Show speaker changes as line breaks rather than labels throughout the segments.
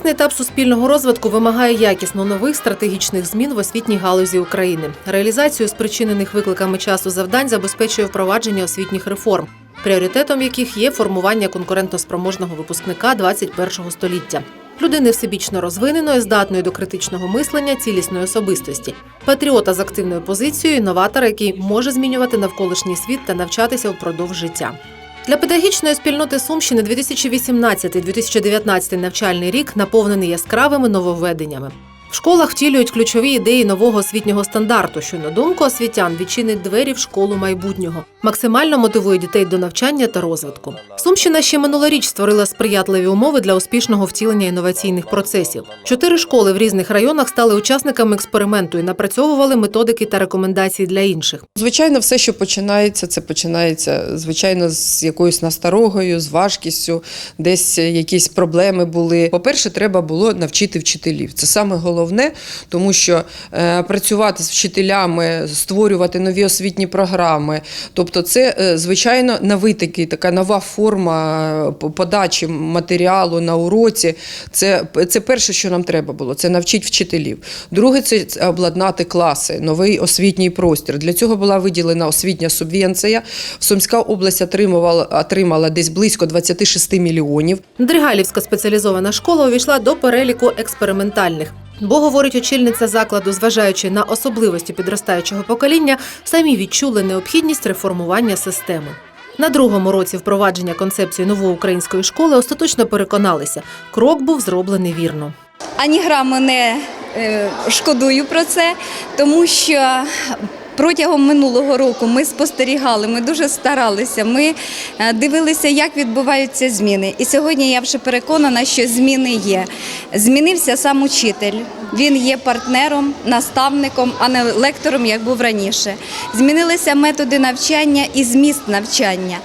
Сучасний етап суспільного розвитку вимагає якісно нових стратегічних змін в освітній галузі України. Реалізацію спричинених викликами часу завдань забезпечує впровадження освітніх реформ, пріоритетом яких є формування конкурентоспроможного випускника 21-го століття. Людини всебічно розвиненої, здатної до критичного мислення, цілісної особистості, патріота з активною позицією, новатора, який може змінювати навколишній світ та навчатися впродовж життя. Для педагогічної спільноти Сумщини 2018-2019 навчальний рік наповнений яскравими нововведеннями. В школах втілюють ключові ідеї нового освітнього стандарту, що на думку освітян відчинить двері в школу майбутнього, максимально мотивує дітей до навчання та розвитку. Сумщина ще минулоріч створила сприятливі умови для успішного втілення інноваційних процесів. Чотири школи в різних районах стали учасниками експерименту і напрацьовували методики та рекомендації для інших.
Звичайно, все, що починається, це починається звичайно з якоюсь насторогою, з важкістю, десь якісь проблеми були. По-перше, треба було навчити вчителів. Це саме головне, тому що е, працювати з вчителями, створювати нові освітні програми. Тобто, це е, звичайно новий такий, така нова форма е, подачі матеріалу на уроці. Це, це перше, що нам треба було. Це навчити вчителів. Друге, це обладнати класи, новий освітній простір. Для цього була виділена освітня субвенція. Сумська область отримувала, отримала десь близько 26 мільйонів.
Дригайлівська спеціалізована школа увійшла до переліку експериментальних. Бо, говорить очільниця закладу, зважаючи на особливості підростаючого покоління, самі відчули необхідність реформування системи. На другому році впровадження концепції нової української школи остаточно переконалися, крок був зроблений вірно.
ані грами не е, шкодую про це, тому що. Протягом минулого року ми спостерігали, ми дуже старалися. Ми е, дивилися, як відбуваються зміни. І сьогодні я вже переконана, що зміни є. Змінився сам учитель. Він є партнером, наставником, а не лектором, як був раніше. Змінилися методи навчання і зміст навчання.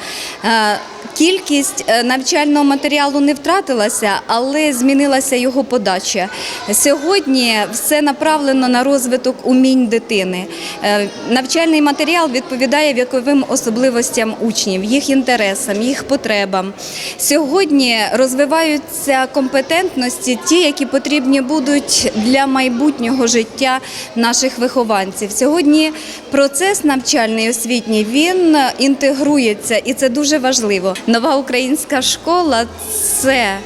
Е, Кількість е, навчального матеріалу не втратилася, але змінилася його подача. Сьогодні все направлено на розвиток умінь дитини. Е, Навчальний матеріал відповідає віковим особливостям учнів, їх інтересам, їх потребам. Сьогодні розвиваються компетентності, ті, які потрібні будуть для майбутнього життя наших вихованців. Сьогодні процес навчальний освітній він інтегрується, і це дуже важливо. Нова українська школа це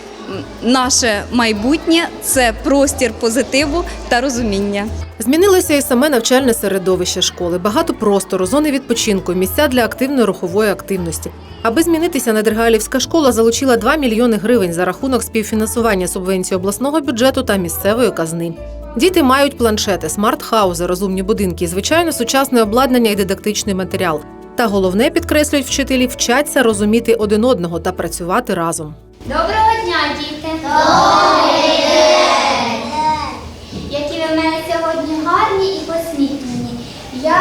наше майбутнє, це простір позитиву та розуміння.
Змінилося і саме навчальне середовище школи, багато простору, зони відпочинку, місця для активної рухової активності. Аби змінитися, Недергалівська школа залучила 2 мільйони гривень за рахунок співфінансування субвенцій обласного бюджету та місцевої казни. Діти мають планшети, смарт-хаузи, розумні будинки, звичайно, сучасне обладнання і дидактичний матеріал. Та головне підкреслюють вчителі, вчаться розуміти один одного та працювати разом.
Доброго дня, діти! Добрий день! Які ви в мене сьогодні гарні і посміхнені. Я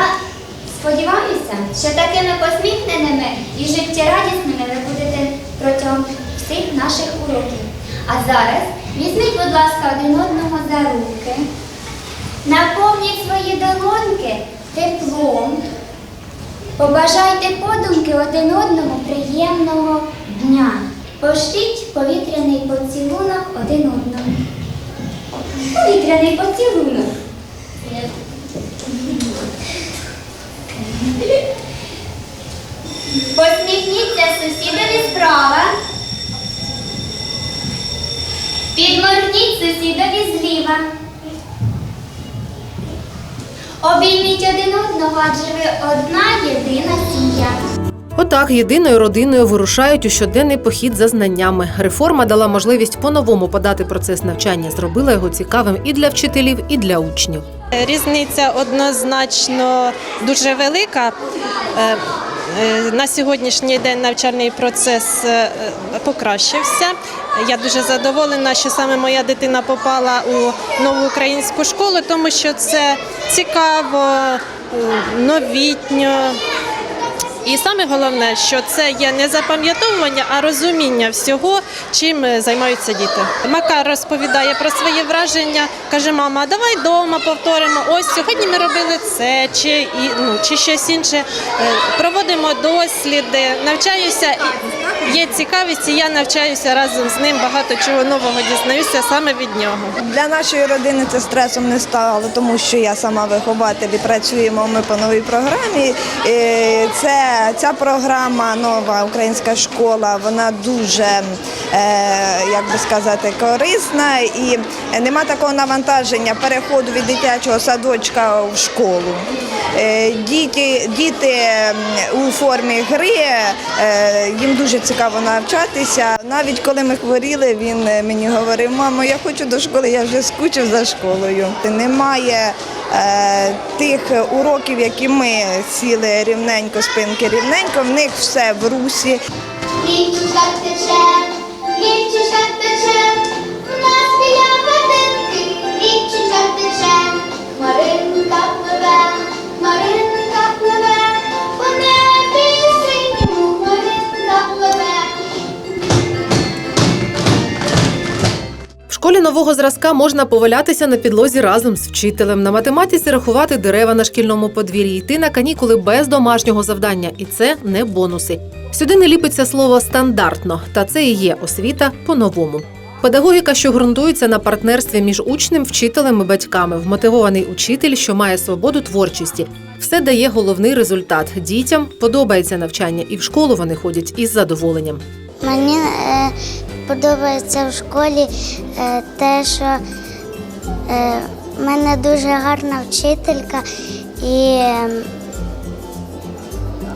сподіваюся, що такими посміхненими і життєрадісними ви будете протягом всіх наших уроків. А зараз візьміть, будь ласка, один одного за руки, наповніть свої долоньки теплом, побажайте подумки один одному приємного дня. Пошліть повітряний поцілунок один одному. Повітряний поцілунок. Посміхніться сусідові справа. Підморгніть сусідові зліва. Обійміть один одного, адже ви одна єдина сім'я.
Отак єдиною родиною вирушають у щоденний похід за знаннями. Реформа дала можливість по-новому подати процес навчання, зробила його цікавим і для вчителів, і для учнів.
Різниця однозначно дуже велика. Е, е, На сьогоднішній день навчальний процес е, покращився. Я дуже задоволена, що саме моя дитина попала у нову українську школу, тому що це цікаво, е, новітньо І саме головне, що це є не запам'ятовування, а розуміння всього, чим е, займаються діти. Макар розповідає про свої враження, каже: мама, давай вдома повторимо. Ось сьогодні ми робили це, чи і ну чи щось інше. Е, Проводимо досліди, навчаюся. Є цікавість, і я навчаюся разом з ним. Багато чого нового дізнаюся саме від нього.
Для нашої родини це стресом не стало, тому що я сама вихователь і працюємо ми по новій програмі. Це ця програма нова українська школа. Вона дуже е, як би сказати корисна і нема такого навантаження переходу від дитячого садочка в школу. Е, Діти, діти у формі гри е, їм дуже цікаво навчатися. Навіть коли ми хворіли, він мені говорив: мамо, я хочу до школи, я вже скучив за школою. Немає тих уроків, які ми сіли рівненько, спинки рівненько. В них все в русі.
Річка тече, річка тече,
нового зразка можна повалятися на підлозі разом з вчителем, на математиці рахувати дерева на шкільному подвір'ї, йти на канікули без домашнього завдання, і це не бонуси. Сюди не ліпиться слово стандартно, та це і є освіта по-новому. Педагогіка, що ґрунтується на партнерстві між учнем, вчителем і батьками, вмотивований учитель, що має свободу творчості. Все дає головний результат. Дітям подобається навчання, і в школу вони ходять із задоволенням.
Мені е, подобається в школі е, те, що е, в мене дуже гарна вчителька, і е,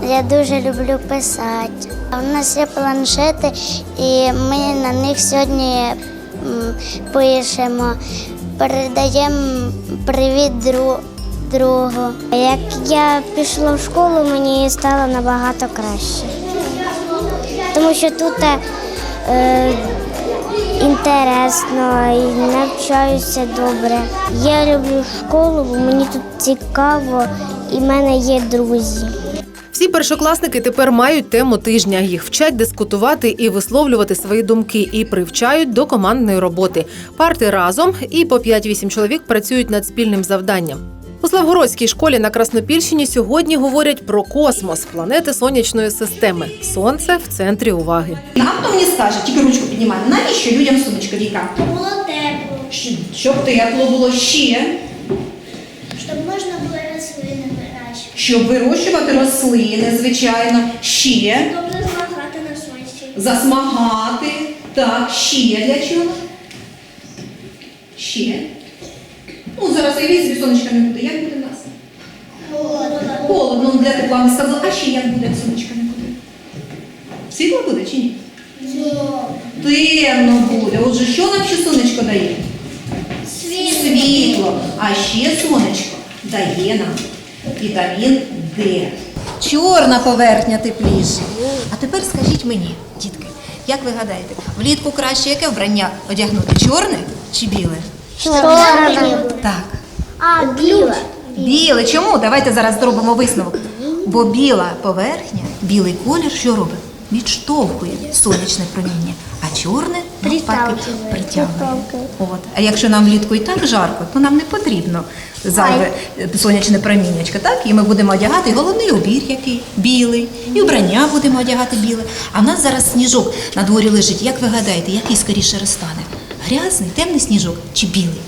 я дуже люблю писати. У нас є планшети, і ми на них сьогодні пишемо, передаємо привіт дру, другу. Як я пішла в школу, мені стало набагато краще тому що тут е, інтересно і навчаюся добре. Я люблю школу, бо мені тут цікаво і в мене є друзі.
Всі першокласники тепер мають тему тижня. Їх вчать дискутувати і висловлювати свої думки, і привчають до командної роботи. Парти разом і по 5-8 чоловік працюють над спільним завданням. У Славгородській школі на Краснопільщині сьогодні говорять про космос, планети сонячної системи. Сонце в центрі уваги.
А хто мені скаже, тільки ручку піднімає, навіщо людям сумочка Віка?
Було тепло,
Щоб тепло було ще,
щоб можна було рослини вирощувати.
щоб вирощувати рослини, звичайно, ще
Добре змагати на сонці.
засмагати. Так, ще для чого? Ще. Ну, зараз і собі сонечка не буде. Як буде в нас? Холодно, ну, для тепла не сказала, а ще як буде, як сонечка не буде? Світло буде чи ні? Темно буде. Отже, що нам ще сонечко дає? Світло. А ще сонечко дає нам вітамін Д. Чорна поверхня тепліша. А тепер скажіть мені, дітки, як ви гадаєте, влітку краще яке вбрання одягнути? Чорне чи біле? Так.
А, біле.
Біле. Чому? Давайте зараз зробимо висновок. Бо біла поверхня, білий колір, що робить? Відштовхує сонячне проміння, а чорне навпаки притягує. От. А якщо нам влітку і так жарко, то нам не потрібно зайве сонячне проміннячко, так? І ми будемо одягати і головний убір який білий, і вбрання будемо одягати біле. А в нас зараз сніжок на дворі лежить. Як ви гадаєте, який скоріше розтане? Грязний, темний сніжок чи білий?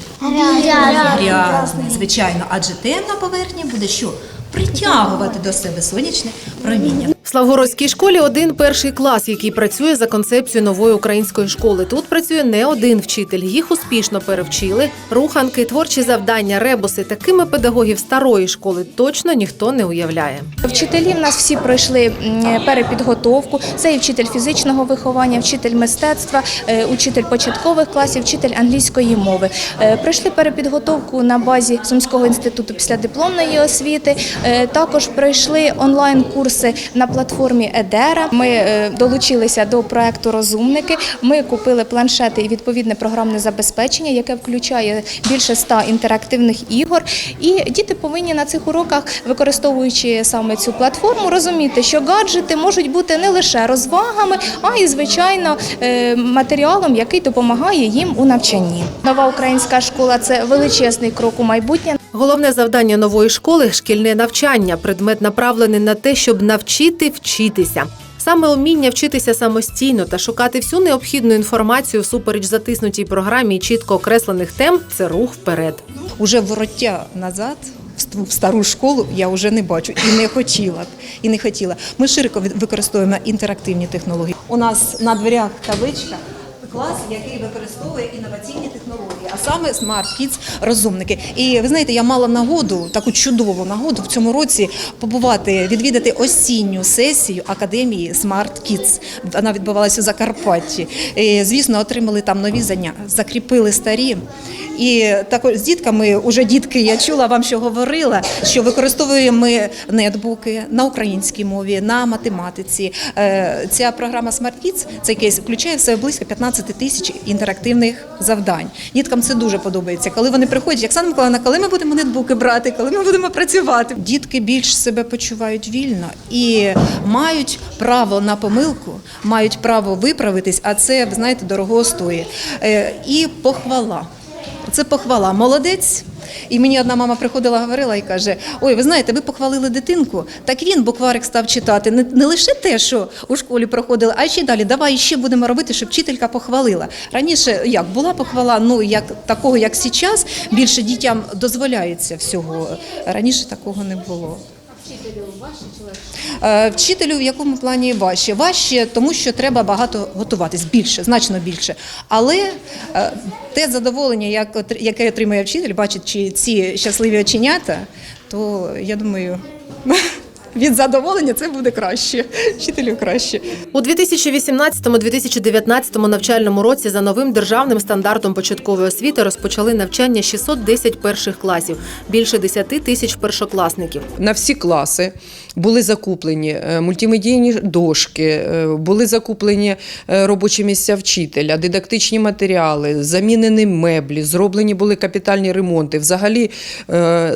Грязний, звичайно, адже темна поверхня буде що? Притягувати до себе сонячне проміння.
В Славгородській школі один перший клас, який працює за концепцією нової української школи. Тут працює не один вчитель. Їх успішно перевчили. Руханки, творчі завдання, ребуси. Такими педагогів старої школи точно ніхто не уявляє.
Вчителі в нас всі пройшли перепідготовку. Це і вчитель фізичного виховання, вчитель мистецтва, е, учитель початкових класів, вчитель англійської мови. Е, Пройшли перепідготовку на базі Сумського інституту післядипломної освіти. Е, Також пройшли онлайн-курс курси на платформі Едера. Ми е, долучилися до проекту Розумники. Ми купили планшети і відповідне програмне забезпечення, яке включає більше ста інтерактивних ігор. І діти повинні на цих уроках, використовуючи саме цю платформу, розуміти, що гаджети можуть бути не лише розвагами, а й звичайно е, матеріалом, який допомагає їм у навчанні. Нова українська школа це величезний крок у майбутнє.
Головне завдання нової школи шкільне навчання. Предмет направлений на те, щоб навчити вчитися. Саме уміння вчитися самостійно та шукати всю необхідну інформацію всупереч затиснутій програмі і чітко окреслених тем це рух вперед.
Уже вороття назад в стару школу я вже не бачу і не хотіла б. І не хотіла. Ми широко використовуємо інтерактивні технології. У нас на дверях табличка. Клас, який використовує інноваційні технології, а саме Smart Kids розумники. І ви знаєте, я мала нагоду, таку чудову нагоду в цьому році побувати, відвідати осінню сесію академії Smart Kids. Вона відбувалася у Закарпатті. І, звісно, отримали там нові знання, закріпили старі. І також з дітками, уже дітки, я чула вам, що говорила, що використовуємо ми нетбуки на українській мові, на математиці. Е, Ця програма Smart Kids, цей кейс включає в себе близько 15 тисяч інтерактивних завдань. Діткам це дуже подобається. Коли вони приходять, Оксана Миколаївна, коли ми будемо нетбуки брати, коли ми будемо працювати. Дітки більш себе почувають вільно і мають право на помилку, мають право виправитись, а це, знаєте, дорого стоїть. Е, І похвала. Це похвала. Молодець. І мені одна мама приходила, говорила і каже: Ой, ви знаєте, ви похвалили дитинку, так він букварик став читати. Не, не лише те, що у школі проходили, а ще далі. Давай ще будемо робити, щоб вчителька похвалила. Раніше як була похвала, ну як такого, як зараз, більше дітям дозволяється всього. Раніше такого не було. Е, Вчителю в якому плані важче? Важче, тому що треба багато готуватись, більше, значно більше. Але е, те задоволення, яке отримує вчитель, бачить, чи ці щасливі оченята, то я думаю, від задоволення це буде краще. Вчителю краще.
У 2018-2019 навчальному році за новим державним стандартом початкової освіти розпочали навчання 610 перших класів, більше 10 тисяч першокласників.
На всі класи були закуплені е, мультимедійні дошки, е, були закуплені е, робочі місця вчителя, дидактичні матеріали, замінені меблі, зроблені були капітальні ремонти. Взагалі,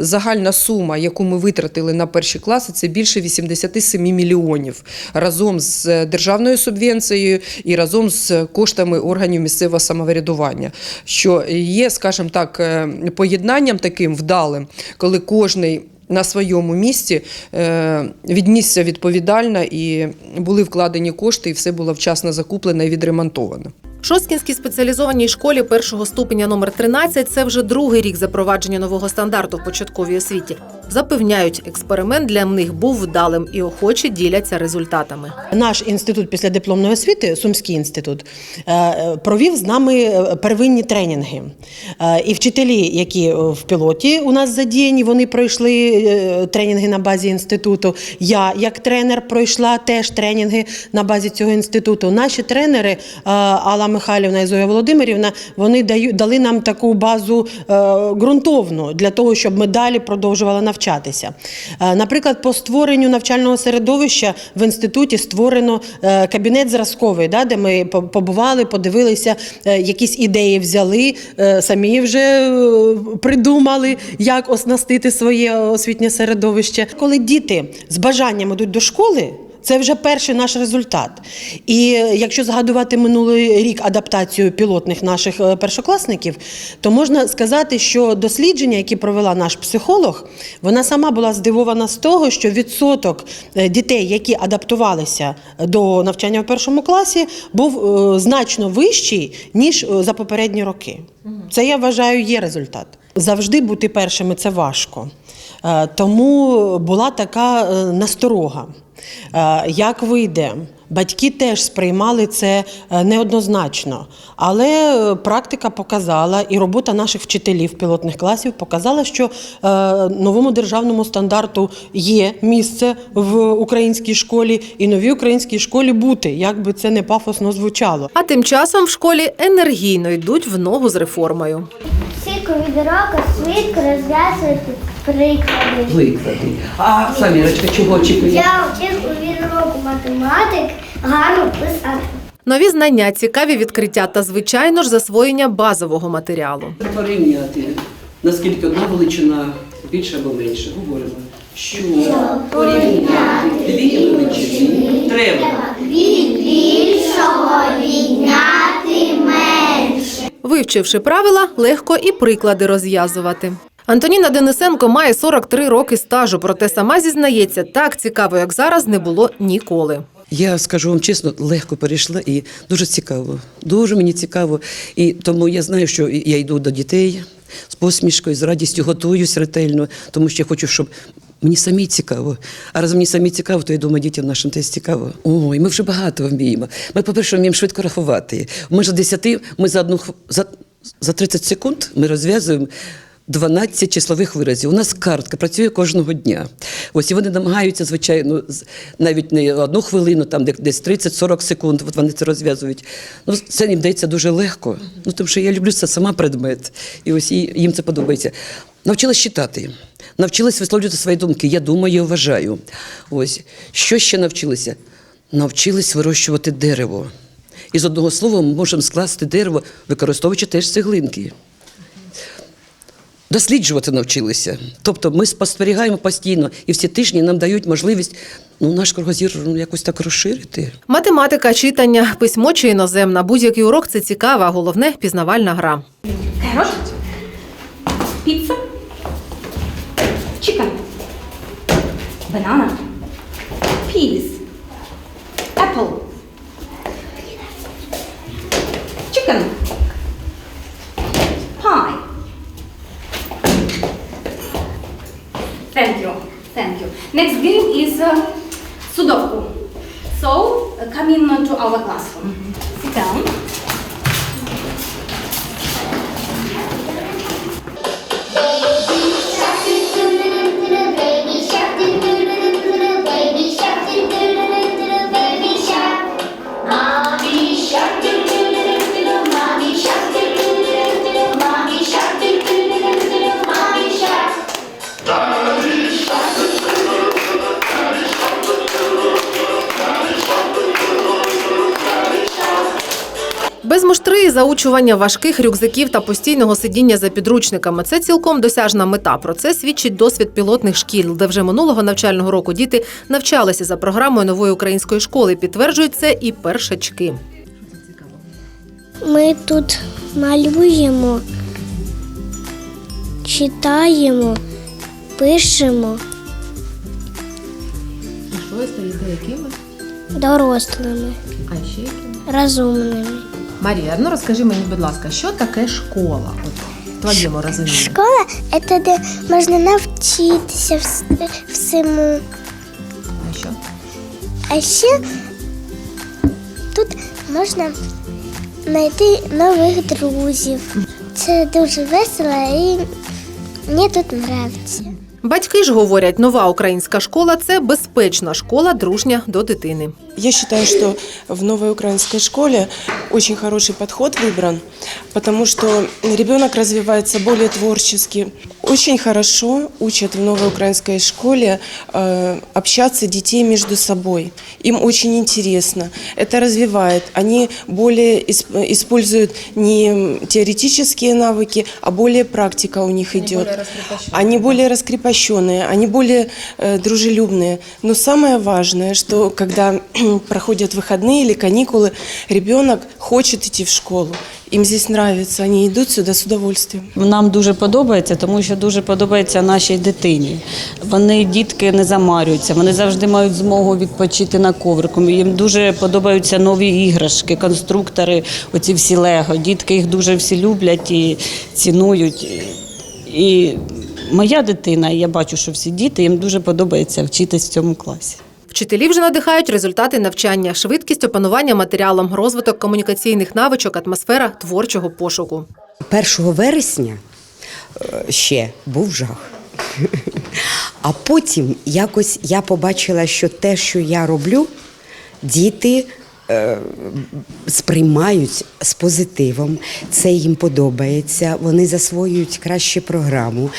загальна сума, яку ми витратили на перші класи, це більше 87 мільйонів разом з державною субвенцією і разом з коштами органів місцевого самоврядування, що є, скажімо так, е, поєднанням таким вдалим, коли кожний на своєму місці е, віднісся відповідально і були вкладені кошти, і все було вчасно закуплено і відремонтовано.
Шосткінській спеціалізованій школі першого ступеня номер 13 це вже другий рік запровадження нового стандарту в початковій освіті. Запевняють, експеримент для них був вдалим і охоче діляться результатами.
Наш інститут після дипломної освіти, Сумський інститут, е, провів з нами е, первинні тренінги. Е, І вчителі, які в пілоті у нас задіяні, вони пройшли тренінги на базі інституту. Я, як тренер, пройшла теж тренінги на базі цього інституту. Наші тренери Алла Михайлівна і Зоя Володимирівна, вони дали нам таку базу ґрунтовну для того, щоб ми далі продовжували навчатися. Е, Наприклад, по створенню навчального середовища в інституті створено е, кабінет зразковий, да, де ми побували, подивилися, е, якісь ідеї взяли, самі вже придумали, як оснастити своє освітнє середовище. Коли діти з бажанням йдуть до школи. Це вже перший наш результат. І е, якщо згадувати минулий рік адаптацію пілотних наших е, першокласників, то можна сказати, що дослідження, які провела наш психолог, вона сама була здивована з того, що відсоток е, дітей, які адаптувалися до навчання в першому класі, був значно вищий ніж за попередні роки. Це я вважаю є результат. Завжди бути першими це важко. Тому була така насторога. Е, Як вийде? Батьки теж сприймали це е, неоднозначно, але е, практика показала, і робота наших вчителів пілотних класів показала, що новому державному стандарту є місце в українській школі, і новій українській школі бути, як би це не пафосно звучало.
А тим часом в школі енергійно йдуть в ногу з реформою.
Всі від року швидко розв'язують
Приклади.
Виклади. А Самірочка, чого очікує?
Я очікую від року математик гарно писати.
Нові знання, цікаві відкриття та, звичайно ж, засвоєння базового матеріалу.
Треба порівняти, наскільки одна величина більше або менше. Говоримо, що порівняти дві величини треба.
Вивчивши правила, легко і приклади розв'язувати. Антоніна Денисенко має 43 роки стажу, проте сама зізнається, так цікаво, як зараз, не було ніколи.
Я скажу вам чесно, легко перейшла і дуже цікаво. Дуже мені цікаво. І тому я знаю, що я йду до дітей з посмішкою, з радістю готуюсь ретельно, тому що я хочу, щоб. Мені самі цікаво. А раз мені самі цікаво, то я думаю, дітям нашим теж цікаво. Ой, ми вже багато вміємо. Ми, по-перше, вміємо швидко рахувати. Ми ж з 10, ми за одну за, за 30 секунд ми розв'язуємо 12 числових виразів. У нас картка працює кожного дня. Ось і вони намагаються, звичайно, навіть не одну хвилину, там десь 30-40 секунд. От вони це розв'язують. Ну, це їм дається дуже легко. Ну, тому що я люблю це сама предмет. І ось і- їм це подобається. Навчилась читати, навчилась висловлювати свої думки. Я думаю і вважаю. Ось що ще навчилися? Навчились вирощувати дерево. І з одного слова ми можемо скласти дерево, використовуючи теж цеглинки. Досліджувати навчилися. Тобто ми спостерігаємо постійно, і всі тижні нам дають можливість ну, наш кругозір ну, якось так розширити.
Математика, читання, письмо чи іноземна. Будь-який урок це цікава, а головне пізнавальна гра.
Carrot, pizza, chicken, banana, peas,
заучування важких рюкзаків та постійного сидіння за підручниками це цілком досяжна мета. Про це свідчить досвід пілотних шкіл, де вже минулого навчального року діти навчалися за програмою нової української школи. Підтверджують це і першачки.
Ми тут малюємо, читаємо, пишемо
Що стаєте якими?
дорослими,
А ще якими?
розумними.
Марія, ну розкажи мені, будь ласка, що таке школа? От в твоєму розумінні.
Школа це де можна навчитися вс- всьому.
А що?
А ще тут можна знайти нових друзів. Це дуже весело і мені тут подобається.
Батьки ж говорять, нова українська школа це безпечна школа, дружня до дитини.
Я считаю, что в новой украинской школе очень хороший подход выбран, потому что ребенок развивается более творчески. Очень хорошо учат в новой украинской школе э, общаться детей между собой. Им очень интересно. Это развивает. Они более исп- используют не теоретические навыки, а более практика у них идет. Они более раскрепощенные, они более э, дружелюбные. Но самое важное, что когда проходят выходные или каникулы, ребенок хочет идти в школу. Им здесь нравится, они идут сюда с удовольствием.
Нам дуже подобається, тому що дуже подобається нашій дитині. Вони дітки не замарюються, вони завжди мають змогу відпочити на коврику. Їм дуже подобаються нові іграшки, конструктори, оці всі лего. Дітки їх дуже всі люблять і цінують. І моя дитина, і я бачу, що всі діти їм дуже подобається вчитись в цьому класі.
Вчителі вже надихають результати навчання, швидкість опанування матеріалом, розвиток комунікаційних навичок, атмосфера творчого пошуку.
1 вересня е, ще був жах. А потім якось я побачила, що те, що я роблю, діти е, сприймають з позитивом, це їм подобається, вони засвоюють краще програму.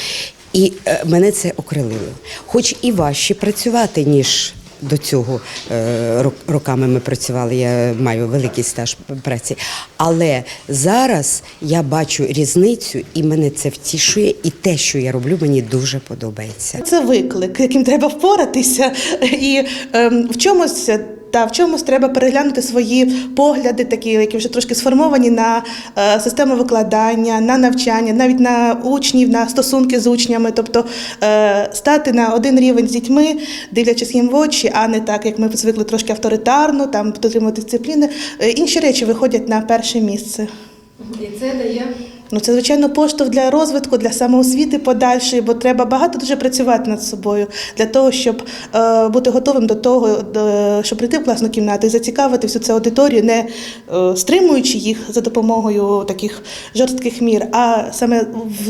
І е, мене це окрилило. Хоч і важче працювати, ніж до цього е, рок- роками ми працювали, я маю великий стаж праці. Але зараз я бачу різницю, і мене це втішує, і те, що я роблю, мені дуже подобається.
Це виклик, яким треба впоратися, і ем, в чомусь. Та в чомусь треба переглянути свої погляди, такі, які вже трошки сформовані на е, систему викладання, на навчання, навіть на учнів, на стосунки з учнями, тобто е, стати на один рівень з дітьми, дивлячись їм в очі, а не так, як ми звикли трошки авторитарно, там дотримувати дисципліни. Е, інші речі виходять на перше місце.
І це дає
Ну, це звичайно поштовх для розвитку, для самоосвіти подальшої, бо треба багато дуже працювати над собою для того, щоб е, бути готовим до того, до, щоб прийти в класну кімнату і зацікавити всю цю аудиторію, не е, стримуючи їх за допомогою таких жорстких мір, а саме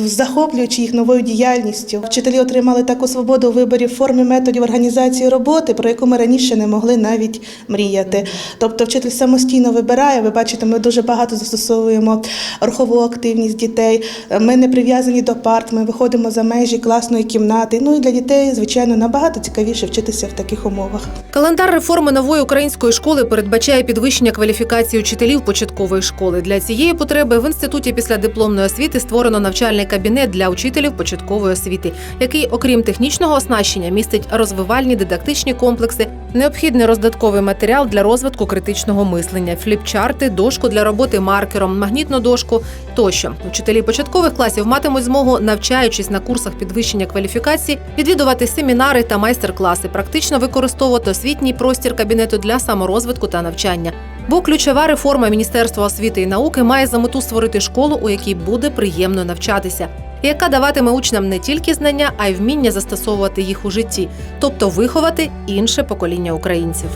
захоплюючи їх новою діяльністю. Вчителі отримали таку свободу виборів форми методів організації роботи, про яку ми раніше не могли навіть мріяти. Тобто вчитель самостійно вибирає. Ви бачите, ми дуже багато застосовуємо рухову активність дітей. Ми не прив'язані до парт, ми виходимо за межі класної кімнати. Ну і для дітей, звичайно, набагато цікавіше вчитися в таких умовах.
Календар реформи нової української школи передбачає підвищення кваліфікації учителів початкової школи. Для цієї потреби в інституті післядипломної освіти створено навчальний кабінет для учителів початкової освіти, який, окрім технічного оснащення, містить розвивальні дидактичні комплекси, необхідний роздатковий матеріал для розвитку критичного мислення, фліпчарти, дошку для роботи маркером, магнітну дошку тощо. Учителі початкових класів матимуть змогу, навчаючись на курсах підвищення кваліфікації, відвідувати семінари та майстер-класи, практично використовувати освітній простір кабінету для саморозвитку та навчання. Бо ключова реформа Міністерства освіти і науки має за мету створити школу, у якій буде приємно навчатися, яка даватиме учням не тільки знання, а й вміння застосовувати їх у житті, тобто виховати інше покоління українців.